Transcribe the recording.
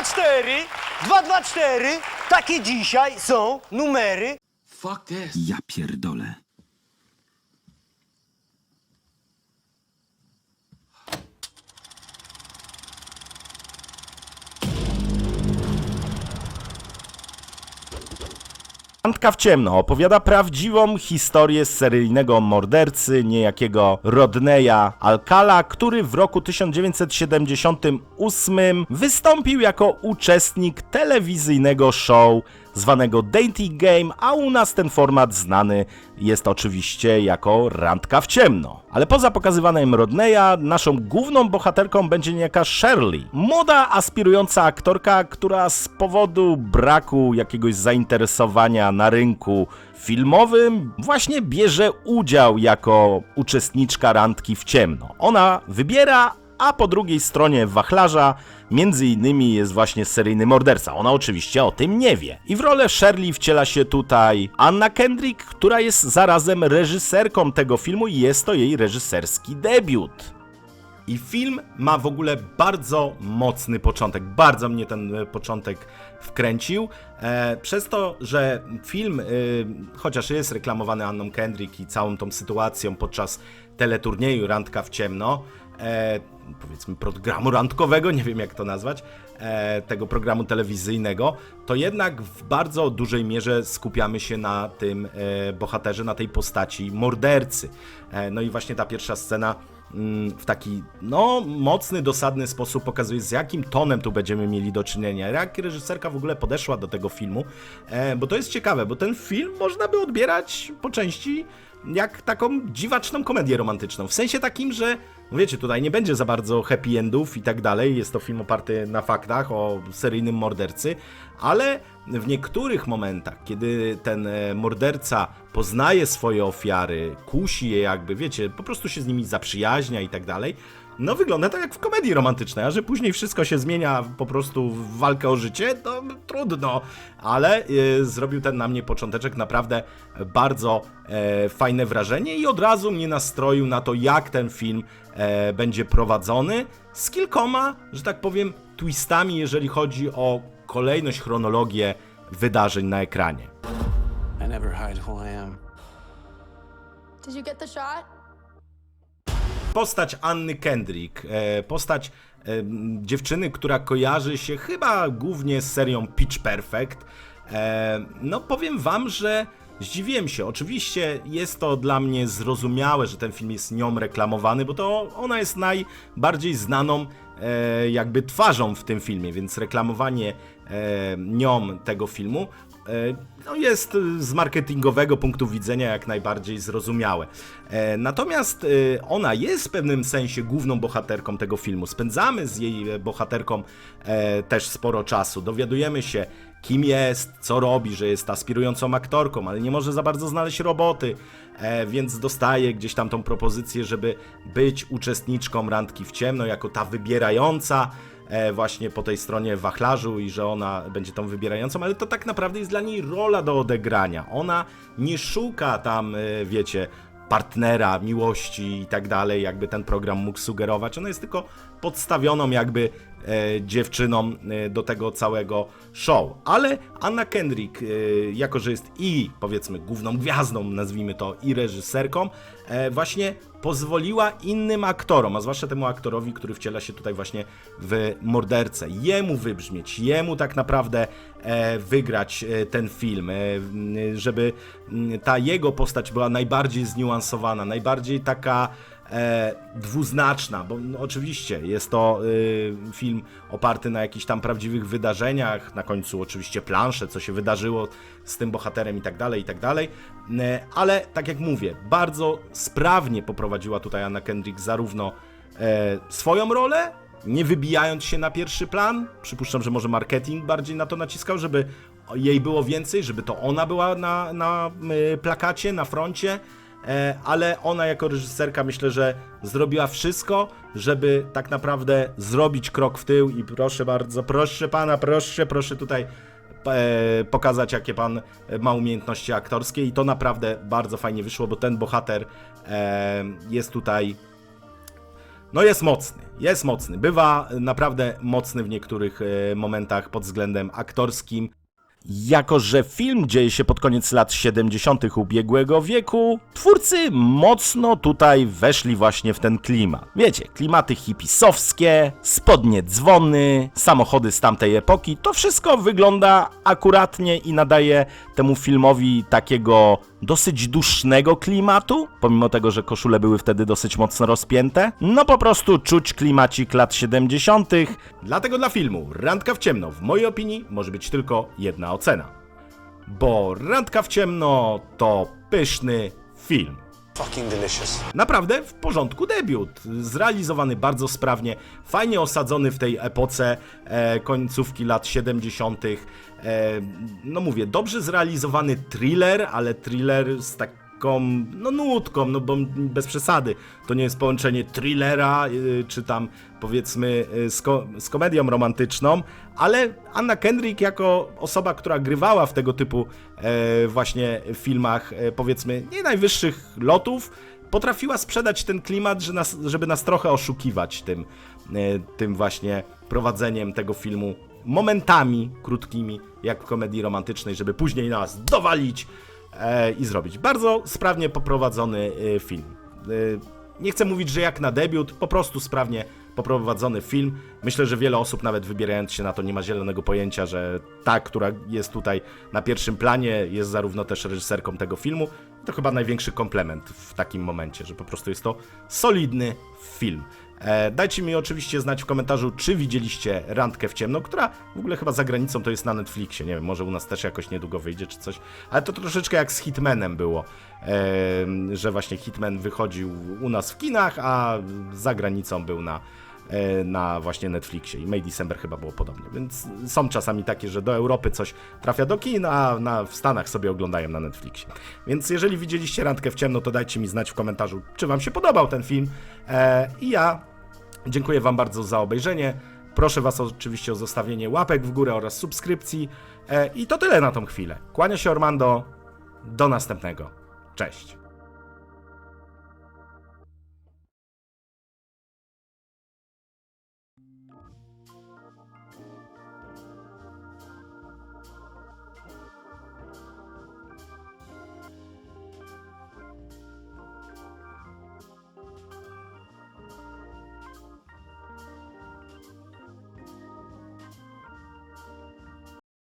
224, 224, takie dzisiaj są numery. Fuck this. Ja pierdolę. Antka w ciemno opowiada prawdziwą historię seryjnego mordercy, niejakiego Rodneya Alcala, który w roku 1978 wystąpił jako uczestnik telewizyjnego show zwanego Dainty Game, a u nas ten format znany jest oczywiście jako Randka w ciemno. Ale poza pokazywaniem Rodneya, naszą główną bohaterką będzie niejaka Shirley, młoda, aspirująca aktorka, która z powodu braku jakiegoś zainteresowania na rynku filmowym właśnie bierze udział jako uczestniczka Randki w ciemno. Ona wybiera, a po drugiej stronie wachlarza między innymi jest właśnie seryjny morderca. Ona oczywiście o tym nie wie. I w rolę Shirley wciela się tutaj Anna Kendrick, która jest zarazem reżyserką tego filmu i jest to jej reżyserski debiut. I film ma w ogóle bardzo mocny początek. Bardzo mnie ten e, początek wkręcił. E, przez to, że film, e, chociaż jest reklamowany Anną Kendrick i całą tą sytuacją podczas teleturnieju Randka w ciemno, e, powiedzmy programu randkowego, nie wiem jak to nazwać, e, tego programu telewizyjnego, to jednak w bardzo dużej mierze skupiamy się na tym e, bohaterze, na tej postaci mordercy. E, no i właśnie ta pierwsza scena mm, w taki, no, mocny, dosadny sposób pokazuje, z jakim tonem tu będziemy mieli do czynienia. Jak reżyserka w ogóle podeszła do tego filmu, e, bo to jest ciekawe, bo ten film można by odbierać po części jak taką dziwaczną komedię romantyczną. W sensie takim, że wiecie, tutaj nie będzie za bardzo happy endów i tak dalej. Jest to film oparty na faktach o seryjnym mordercy, ale w niektórych momentach, kiedy ten e, morderca poznaje swoje ofiary, kusi je jakby, wiecie, po prostu się z nimi zaprzyjaźnia i tak dalej, no wygląda tak jak w komedii romantycznej, a że później wszystko się zmienia po prostu w walkę o życie, to trudno, ale y, zrobił ten na mnie począteczek naprawdę bardzo e, fajne wrażenie i od razu mnie nastroił na to, jak ten film e, będzie prowadzony z kilkoma, że tak powiem, twistami, jeżeli chodzi o kolejność, chronologię wydarzeń na ekranie. I never hide who I am. Did you get the shot? Postać Anny Kendrick, e, postać e, dziewczyny, która kojarzy się chyba głównie z serią Pitch Perfect. E, no powiem wam, że zdziwiłem się. Oczywiście jest to dla mnie zrozumiałe, że ten film jest nią reklamowany, bo to ona jest najbardziej znaną jakby twarzą w tym filmie, więc reklamowanie nią tego filmu no jest e, z marketingowego punktu widzenia jak najbardziej zrozumiałe. E, Natomiast e, ona jest w pewnym sensie główną bohaterką tego filmu. Spędzamy z jej e, bohaterką e, też sporo czasu. Dowiadujemy się, kim jest, co robi, że jest aspirującą aktorką, ale nie może za bardzo znaleźć roboty, e, więc dostaje gdzieś tam tą propozycję, żeby być uczestniczką randki w ciemno, jako ta wybierająca e, właśnie po tej stronie wachlarzu i że ona będzie tą wybierającą, ale to tak naprawdę jest dla niej rola do odegrania. Ona nie szuka tam, e, wiecie, partnera, miłości i tak dalej, jakby ten program mógł sugerować. Ona jest tylko podstawioną jakby e, dziewczyną e, do tego całego show. Ale Anna Kendrick, e, jako że jest i powiedzmy główną gwiazdą, nazwijmy to, i reżyserką, właśnie pozwoliła innym aktorom, a zwłaszcza temu aktorowi, który wciela się tutaj właśnie w mordercę, jemu wybrzmieć, jemu tak naprawdę wygrać ten film, żeby ta jego postać była najbardziej zniuansowana, najbardziej taka e, dwuznaczna, bo no, oczywiście jest to y, film oparty na jakichś tam prawdziwych wydarzeniach, na końcu oczywiście plansze, co się wydarzyło z tym bohaterem i tak dalej, i tak dalej, E, ale tak jak mówię, bardzo sprawnie poprowadziła tutaj Anna Kendrick zarówno e, swoją rolę, nie wybijając się na pierwszy plan. Przypuszczam, że może marketing bardziej na to naciskał, żeby jej było więcej, żeby to ona była na, na y, plakacie, na froncie. E, ale ona jako reżyserka myślę, że zrobiła wszystko, żeby tak naprawdę zrobić krok w tył i proszę bardzo, proszę pana, proszę, proszę tutaj e, pokazać, jakie pan ma umiejętności aktorskie i to naprawdę bardzo fajnie wyszło, bo ten bohater e, jest tutaj no jest mocny, jest mocny. Bywa naprawdę mocny w niektórych momentach pod względem aktorskim. Jako, że film dzieje się pod koniec lat 70. ubiegłego wieku, twórcy mocno tutaj weszli właśnie w ten klimat. Wiecie, klimaty hipisowskie, spodnie dzwony, samochody z tamtej epoki, to wszystko wygląda akuratnie i nadaje temu filmowi takiego dosyć dusznego klimatu, pomimo tego, że koszule były wtedy dosyć mocno rozpięte. No po prostu czuć klimacik lat 70. Dlatego dla filmu Randka w ciemno, w mojej opinii, może być tylko jedna ocena. Bo Randka w ciemno to pyszny film. Naprawdę w porządku debiut. Zrealizowany bardzo sprawnie, fajnie osadzony w tej epoce e, końcówki lat 70. E, no mówię, dobrze zrealizowany thriller, ale thriller z taką no nutką, no bo bez przesady. To nie jest połączenie thrillera, y, czy tam powiedzmy y, z, ko z komedią romantyczną, ale Anna Kendrick jako osoba, która grywała w tego typu e, właśnie filmach, e, powiedzmy nie najwyższych lotów, potrafiła sprzedać ten klimat, że nas, żeby nas trochę oszukiwać tym, e, tym właśnie prowadzeniem tego filmu momentami krótkimi, jak w komedii romantycznej, żeby później nas dowalić i zrobić. Bardzo sprawnie poprowadzony e, film. E, nie chcę mówić, że jak na debiut, po prostu sprawnie poprowadzony film. Myślę, że wiele osób, nawet wybierając się na to, nie ma zielonego pojęcia, że ta, która jest tutaj na pierwszym planie, jest zarówno też reżyserką tego filmu. To chyba największy komplement w takim momencie, że po prostu jest to solidny film. E, dajcie mi oczywiście znać w komentarzu, czy widzieliście Randkę w ciemno, która w ogóle chyba za granicą to jest na Netflixie. Nie wiem, może u nas też jakoś niedługo wyjdzie czy coś, ale to troszeczkę jak z Hitmanem było, że właśnie Hitman wychodził u nas w kinach, a za granicą był na, e, na właśnie Netflixie i May December chyba było podobnie, więc są czasami takie, że do Europy coś trafia do kin, a na, w Stanach sobie oglądają na Netflixie. Więc jeżeli widzieliście Randkę w ciemno, to dajcie mi znać w komentarzu, czy wam się podobał ten film e, i ja Dziękuję Wam bardzo za obejrzenie. Proszę Was oczywiście o zostawienie łapek w górę oraz subskrypcji. E, I to tyle na tą chwilę. Kłania się Ormando. Do następnego. Cześć.